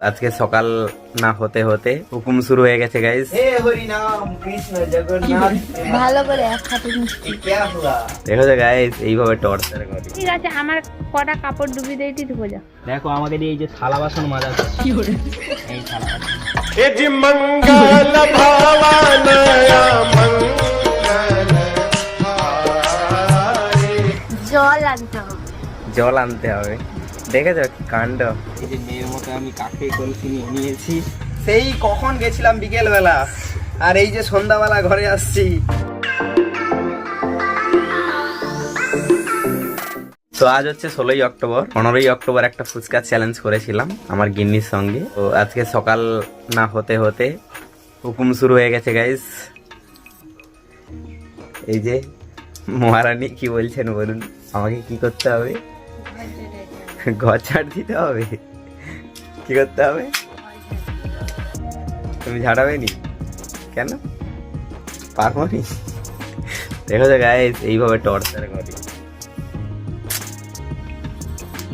আজকে সকাল না হতে হতে হুকুম শুরু হয়ে গেছে গাইস দেখো তো গাইস এইভাবে টর্চার করে। ঠিক আছে আমার কটা কাপড় ডুবি দিয়ে তুই যা দেখো আমাকে দিয়ে এই যে থালা বাসন মাজা কি করে? এই থালা এ যে মঙ্গল মঙ্গল জল আনতে হবে। জল আনতে হবে। দেখেছ কি কাণ্ড? এই যে মেয়ের মতো আমি কাকে কলসি নিয়ে নিয়েছি সেই কখন গেছিলাম বিকেল বেলা আর এই যে সন্ধ্যাবেলা ঘরে আসছি। তো আজ হচ্ছে ষোলোই অক্টোবর। পনেরোই অক্টোবর একটা ফুচকা চ্যালেঞ্জ করেছিলাম আমার গিন্নির সঙ্গে। তো আজকে সকাল না হতে হতে হুকুম শুরু হয়ে গেছে গাইস এই যে মহারানী কি বলছেন বলুন? আমাকে কি করতে হবে? ঘর ঝাড় দিতে হবে? কি করতে হবে? তুমি ঝাড়াবে নি? কেন? পারব নি? দেখো তো গাইস এইভাবে টর্চার করি।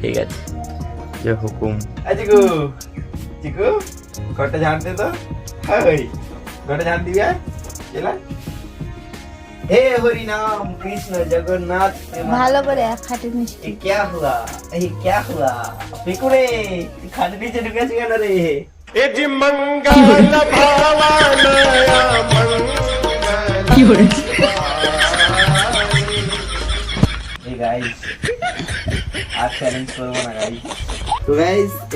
ঠিক আছে। যে হুকুম। চিকু চিকু ঘরটা ঝাড়তে তো। হাই ঘরটা ঝাড় দিবি আর হে হরি নাম কৃষ্ণ জগন্নাথ ভালো করে খাটে মিষ্টি। ক্যা হুয়া? এই ক্যা হুয়া? পিকুরে খাটে নিচে ঢুকে আছে কেন রে? এ মঙ্গল ভাবানয়া কি আর চ্যালেঞ্জ না তো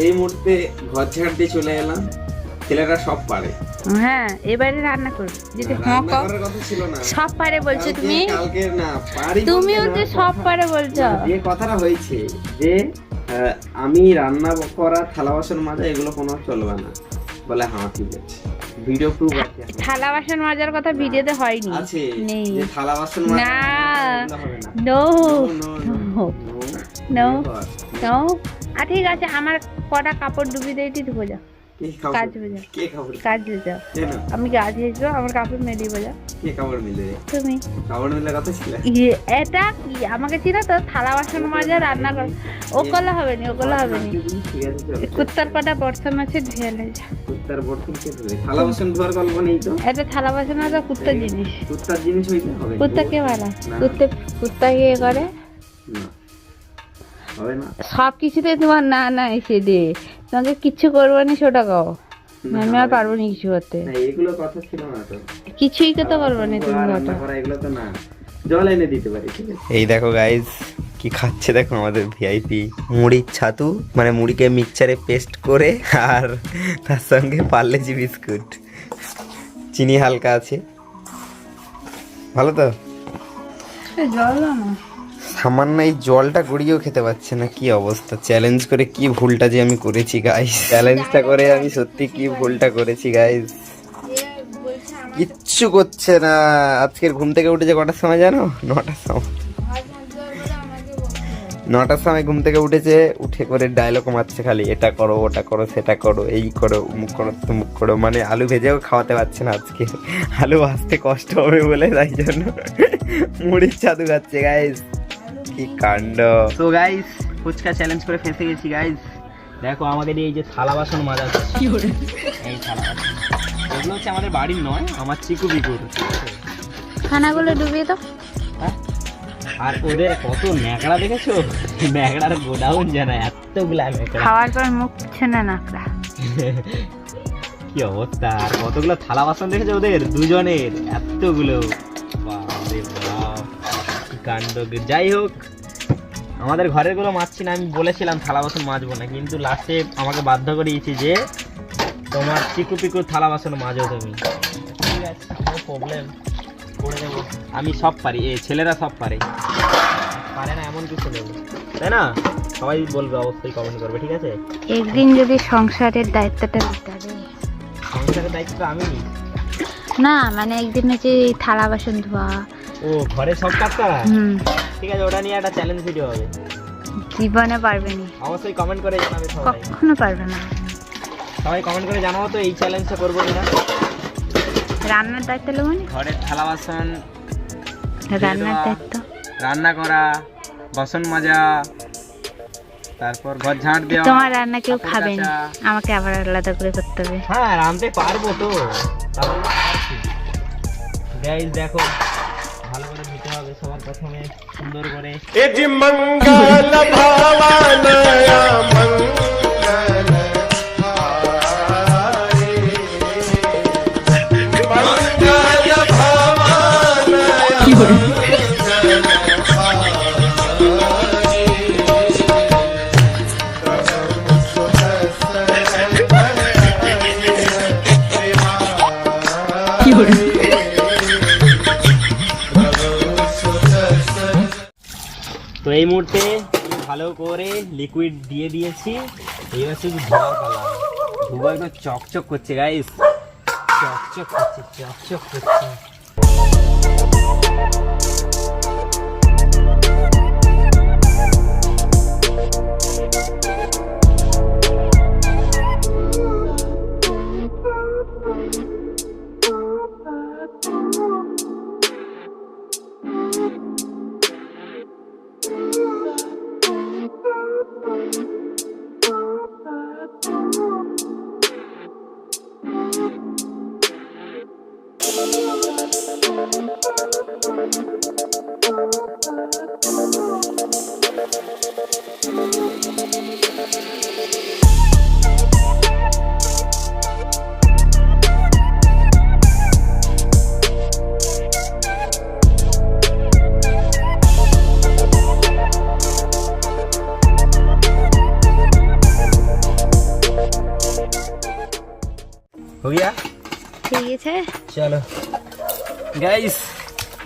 এই মুহূর্তে ঘর চলে এলাম। ছেলেরা সব পারে হ্যাঁ এবারে রান্না করবে যদি হ্যাঁ কও সব পারে বলছো তুমি কালকে না পারি তুমিও সব পারে বলছো যে কথাটা হয়েছে যে আমি রান্না করা থালা বাসন মাজা এগুলো কোনো চলবে না বলে হ্যাঁ ঠিক আছে ভিডিও প্রুফ আছে থালা বাসন মাজার কথা ভিডিওতে হয়নি আছে যে থালা বাসন মাজা না ঠিক আছে আমার কটা কাপড় ডুবি দিয়ে ধুবো যা কাজ যাও কে খাবার কাজ আমি কাজ হয়েছিল আমার কাপড় কে মিলে তুমি। খাবার মিলে কথা ছিল? ইয়ে, এটা কি? আমাকে ছিল তো থালা বাসন মাজা রান্না কর। ও হবে নি ও করলে হবে নি। কুত্তার কটা বর্তন আছে ধুয়ে নে যা। কুত্তার বর্তন কে ধরে থালা বাসন ধোয়ার গল্প নেই তো? এটা থালা বাসন কুত্তার জিনিস। কুত্তার জিনিস হইতে হবে কুত্তা কে বানায়? কুত্তে কুত্তা ইয়ে করে? না। সব কিছুতে তোমার না না এসে দে। তোমাকে কিচ্ছু করব না সেটা কও। আমি আর পারব না কিছু করতে। না এগুলো কথা ছিল না তো। কিছুই তো করব না তুমি এগুলো তো না। জল এনে দিতে পারি ঠিক আছে? এই দেখো গাইস কি খাচ্ছে দেখো আমাদের ভিআইপি মুড়ির ছাতু মানে মুড়িকে মিক্সচারে পেস্ট করে আর তার সঙ্গে পার্লেজি বিস্কুট। চিনি হালকা আছে। ভালো তো? জল না। সামান্য এই জলটা গড়িয়েও খেতে পারছে না, কি অবস্থা? চ্যালেঞ্জ করে কি ভুলটা যে আমি করেছি গাইস চ্যালেঞ্জটা করে আমি সত্যি কি ভুলটা করেছি গাইস কিচ্ছু করছে না। আজকের ঘুম থেকে উঠেছে কটার সময় জানো? নটার সময়। নটার সময় ঘুম থেকে উঠেছে, উঠে করে ডায়লগ মারছে খালি, এটা করো, ওটা করো, সেটা করো, এই করো মুখ করো মুখ করো। মানে আলু ভেজেও খাওয়াতে পারছে না আজকে। আলু ভাজতে কষ্ট হবে বলে তাই জন্য মুড়ির চাদু খাচ্ছে গাইস কি কাণ্ড? তো গাইস ফুচকা চ্যালেঞ্জ করে ফেসে গেছি গাইস দেখো আমাকে দিয়ে এই যে থালা বাসন মাজা এই থালা বাসন। এগুলো হচ্ছে আমাদের বাড়ির নয় আমার চিকু বিকুর। খানাগুলো ডুবিয়ে তো হ্যাঁ? আর ওদের কত ন্যাকড়া দেখেছ? ন্যাকড়ার গোডাউন জানা এতগুলা ন্যাকড়া। খাওয়ার পর মুখ ছেনে নাকড়া কি অবস্থা? আর কতগুলো থালা বাসন দেখেছ ওদের? দুজনের এতগুলো। কি কাণ্ড যাই হোক আমাদের ঘরেরগুলো মারছি না আমি বলেছিলাম থালা বাসন মাজবো না কিন্তু লাস্টে আমাকে বাধ্য করিয়েছি যে তোমার চিকু পিকু থালা বাসন মাজো তুমি। ঠিক আছে প্রবলেম করে দেবো আমি সব পারি এ ছেলেরা সব পারে। পারে না এমন কিছু নেই। তাই না? সবাই বলবে অবশ্যই কমেন্ট করবে ঠিক আছে? একদিন যদি সংসারের দায়িত্বটা নিতে হবে। সংসারের দায়িত্ব আমি না মানে একদিন হচ্ছে থালা বাসন ধোয়া ও ঘরে সব কাজ হুম। ঠিক আছে ওটা নিয়ে একটা চ্যালেঞ্জ ভিডিও হবে। জীবনে পারবে না। অবশ্যই কমেন্ট করে জানাবে সবাই। কখনো পারবে না। সবাই কমেন্ট করে জানাব তো এই চ্যালেঞ্জটা করব কিনা। রান্নার দায়িত্ব নেব ঘরের থালা বাসন রান্নার দায়িত্ব? রান্না করা বাসন মাজা তারপর ঘর ঝাঁট দেওয়া তোমার রান্না কেউ খাবে না? আমাকে আবার আলাদা করে করতে হবে। হ্যাঁ রাঁধতে পারব তো। গাইস দেখো প্রথমে সুন্দর করে এ যে মঙ্গল ভাবানয়া মঙ্গল কি করে কি করে এই মুহূর্তে ভালো করে লিকুইড দিয়ে দিয়েছি। এবার শুধু ধোয়া ধোয়া একদম চকচক করছে গাইস চকচক করছে চকচক করছে। हो गया ঠিক আছে চলো গাইস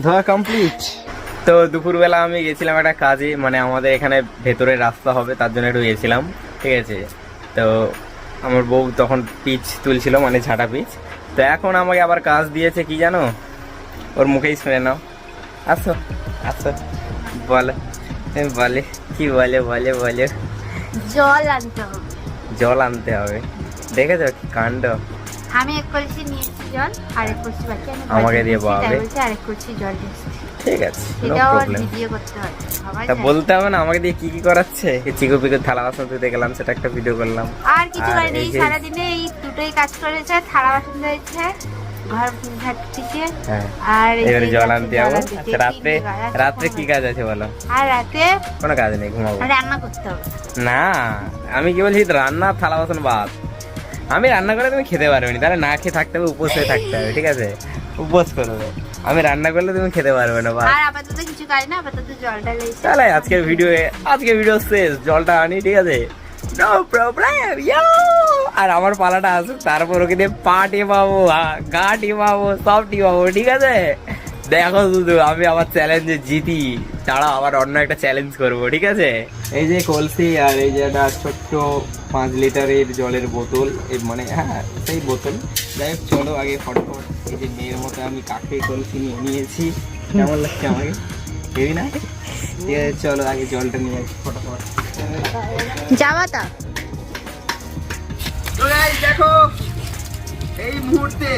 ধোয়া কমপ্লিট তো দুপুরবেলা আমি গেছিলাম একটা কাজে মানে আমাদের এখানে ভেতরে রাস্তা হবে তার জন্য একটু গেছিলাম ঠিক আছে তো আমার বউ তখন পিচ তুলছিল মানে ঝাঁটা পিচ তো এখন আমাকে আবার কাজ দিয়েছে কি জানো ওর মুখেই শুনে নাও আসো আসো বলো এ বলে কি বলে বলে বলে জল আনতে হবে জল আনতে হবে দেখেছো কি কাণ্ড আমি এক কলসি নিয়েছি জল আর এক কলসি বাকি আমি আমাকে দিয়ে আর এক কলসি জল দিয়েছি। ঠিক আছে ভিডিও করতে তা বলতে হবে না আমাকে দিয়ে কি কি করাচ্ছে? চিকু পিকু থালা বাসন ধুতে গেলাম সেটা একটা ভিডিও করলাম। আর কিছু করেনি এই সারাদিনে এই দুটোই কাজ করেছে থালা বাসন ঘর ঝাড়তেছে হ্যাঁ। আর এবারে জল আনতে যাব। আনতে আচ্ছা কি কাজ আছে বলো? আর রাতে কোনো কাজ নেই ঘুমাবো। রান্না করতে হবে। না আমি কি বলছি রান্না থালা বাসন বাদ। আমি রান্না করে তুমি খেতে পারবে না। তাহলে না খেয়ে থাকতে হবে উপোস হয়ে থাকতে হবে ঠিক আছে? উপোস করবে আমি রান্না করলে তুমি খেতে পারবে না আর আপাতত কিছু কাজ না আপাতত জলটা লেগেছে তাহলে আজকের ভিডিও আজকের ভিডিও শেষ। জলটা আনি ঠিক আছে? নো প্রবলেম আর আমার পালাটা আসুক তারপর ওকে দিয়ে পা টিপাবো গা টিপাবো সব টিপাবো ঠিক আছে? দেখো শুধু আমি আমার চ্যালেঞ্জে জিতি। তারা আবার অন্য একটা চ্যালেঞ্জ করব ঠিক আছে? এই যে কলসি আর এই যে একটা ছোট্ট পাঁচ লিটারের জলের বোতল এই মানে হ্যাঁ সেই বোতল। যাই হোক চলো আগে ফটোফট এই যে মেয়ের মতো আমি কাকে কলসি নিয়ে নিয়েছি। কেমন লাগছে আমাকে? হেবি না? ঠিক আছে চলো আগে জলটা নিয়ে আসি ফটোফট। যাবা তা দেখো এই মুহূর্তে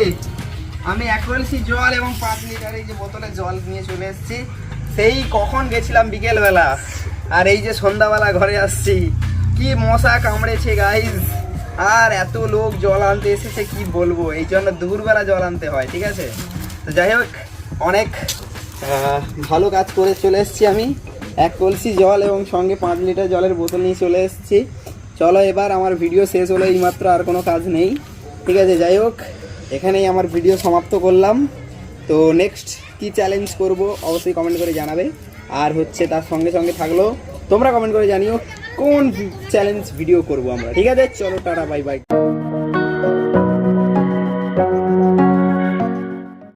আমি এক কলসি জল এবং পাঁচ লিটার এই যে বোতলে জল নিয়ে চলে এসেছি। সেই কখন গেছিলাম বিকেলবেলা? আর এই যে সন্ধ্যাবেলা ঘরে আসছি। কি মশা কামড়েছে গাইস আর এত লোক জল আনতে এসেছে, কি বলব? এই জন্য দুপুরবেলা জল আনতে হয়, ঠিক আছে? তো যাই হোক, অনেক ভালো কাজ করে চলে এসেছি আমি। এক কলসি জল এবং সঙ্গে পাঁচ লিটার জলের বোতল নিয়ে চলে এসেছি। চলো এবার আমার ভিডিও শেষ হলো, এইমাত্র আর কোনো কাজ নেই। ঠিক আছে, যাই হোক। এখানেই আমার ভিডিও সমাপ্ত করলাম। তো নেক্সট কি চ্যালেঞ্জ করব অবশ্যই কমেন্ট করে জানাবে। আর হচ্ছে তার সঙ্গে সঙ্গে থাকল, তোমরা কমেন্ট করে জানিও কোন চ্যালেঞ্জ ভিডিও করব আমরা। ঠিক আছে, চলো টাটা বাই বাই